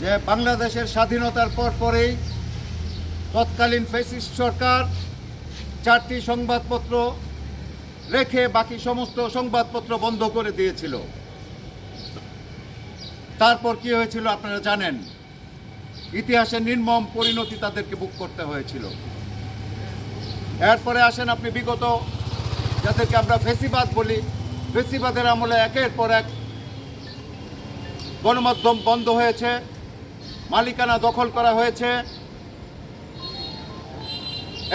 যে বাংলাদেশের স্বাধীনতার পর পরেই তৎকালীন ফেসিস্ট সরকার চারটি সংবাদপত্র রেখে বাকি সমস্ত সংবাদপত্র বন্ধ করে দিয়েছিল। তারপর কি হয়েছিল আপনারা জানেন? ইতিহাসের নির্মম পরিণতি তাদেরকে বুক করতে হয়েছিল। এরপরে আসেন আপনি বিগত, যাদেরকে আমরা ফেসিবাদ বলি, ফেসিবাদের আমলে একের পর এক গণমাধ্যম বন্ধ হয়েছে। মালিকানা দখল করা হয়েছে।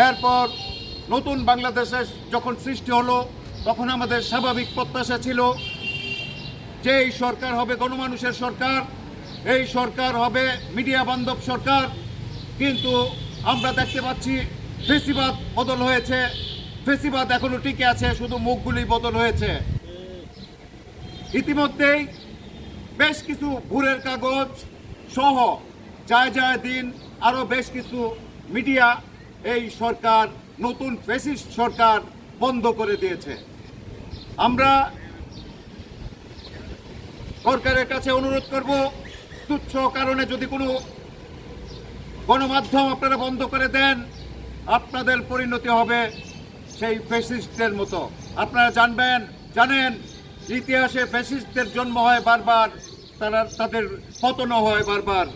এরপর নতুন বাংলাদেশের যখন সৃষ্টি হলো, তখন আমাদের স্বাভাবিক প্রত্যাশা ছিল যে এই সরকার হবে গণমানুষের সরকার, এই সরকার হবে মিডিয়া বান্ধব সরকার। কিন্তু আমরা দেখতে পাচ্ছি ফেসিবাদ বদল হয়েছে, ফেসিবাদ এখনও টিকে আছে, শুধু মুখগুলি বদল হয়েছে। ইতিমধ্যেই বেশ কিছু ভুরের কাগজ সহ যায় যায় দিন আরও বেশ কিছু মিডিয়া এই সরকার, নতুন ফেসিস্ট সরকার বন্ধ করে দিয়েছে। আমরা সরকারের কাছে অনুরোধ করব, তুচ্ছ কারণে যদি কোনো গণমাধ্যম আপনারা বন্ধ করে দেন, আপনাদের পরিণতি হবে সেই ফেসিস্টদের মতো। আপনারা জানবেন, জানেন, ইতিহাসে ফেসিস্টদের জন্ম হয় বারবার, তারা তাদের পতনও হয় বারবার।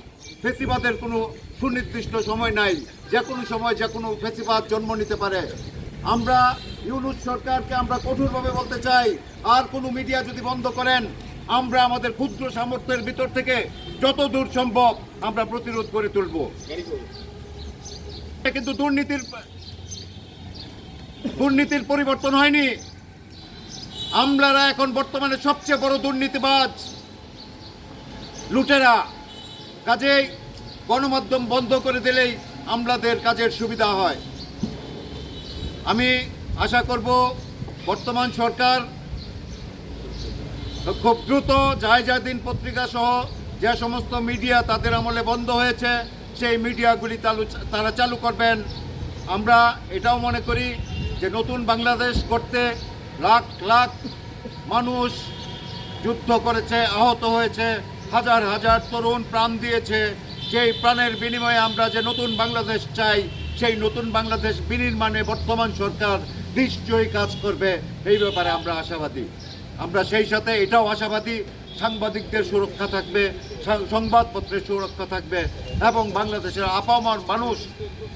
ফেসিবাদের কোনো সুনির্দিষ্ট সময় নাই। যে কোনো সময় যে কোনো ফেসিবাদ জন্ম নিতে পারে। আমরা ইউনুস সরকারকে আমরা কঠোরভাবে বলতে চাই, আর কোনো মিডিয়া যদি বন্ধ করেন, আমরা আমাদের ক্ষুদ্র সামর্থ্যের ভিতর থেকে যত দূর সম্ভব আমরা প্রতিরোধ করে তুলব। কিন্তু দুর্নীতির দুর্নীতির পরিবর্তন হয়নি। আমলারা এখন বর্তমানে সবচেয়ে বড় দুর্নীতিবাজ লুটেরা। কাজেই গণমাধ্যম বন্ধ করে দিলেই আমলাদের কাজের সুবিধা হয়। আমি আশা করব বর্তমান সরকার খুব দ্রুত যায় যা দিন পত্রিকা সহ যে সমস্ত মিডিয়া তাদের আমলে বন্ধ হয়েছে, সেই মিডিয়াগুলি চালু তারা চালু করবেন। আমরা এটাও মনে করি যে নতুন বাংলাদেশ করতে লাখ লাখ মানুষ যুদ্ধ করেছে, আহত হয়েছে। হাজার হাজার তরুণ প্রাণ দিয়েছে। সেই প্রাণের বিনিময়ে আমরা যে নতুন বাংলাদেশ চাই, সেই নতুন বাংলাদেশ বিনির্মাণে বর্তমান সরকার নিশ্চয়ই কাজ করবে। এই ব্যাপারে আমরা আশাবাদী। আমরা সেই সাথে এটাও আশাবাদী, সাংবাদিকদের সুরক্ষা থাকবে সংবাদপত্রের সুরক্ষা থাকবে এবং বাংলাদেশের আপামার মানুষ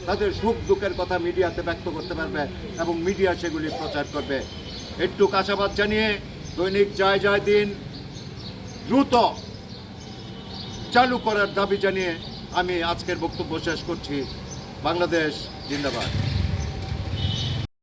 তাদের সুখ দুঃখের কথা মিডিয়াতে ব্যক্ত করতে পারবে এবং মিডিয়া সেগুলি প্রচার করবে। একটু আশাবাদ জানিয়ে দৈনিক যায় যায় দিন। দ্রুত চালু করার দাবি জানিয়ে আমি আজকের বক্তব্য শেষ করছি। বাংলাদেশ জিন্দাবাদ।